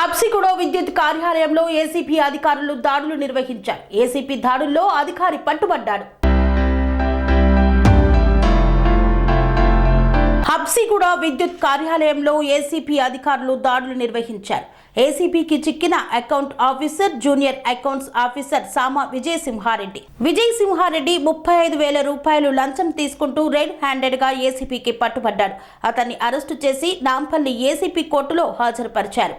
హబ్సిగూడ విద్యుత్ కార్యాలయంలో ఏసీపీ అధికారులు దాడులు నిర్వహించారు. ఏసీపీ దాడుల్లో అధికారి పట్టుబడ్డాడు. హబ్సిగూడ విద్యుత్ కార్యాలయంలో ఏసీపీ అధికారులు దాడులు నిర్వహించారు. ఏసీపీకి చిక్కిన account officer junior accounts officer Sama Vijayasimha Reddy. Simha Reddy Simha Reddy ముప్పై ఐదు వేల రూపాయలు లంచం తీసుకుంటూ రెడ్ హ్యాండెడ్గా ఏసీపీకి పట్టుబడ్డాడు. అతన్ని అరెస్టు చేసి నాంపల్లి ఏసీపీ కోర్టులో హాజరుపరిచారు.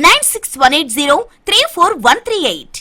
Nine six one eight zero three four one three eight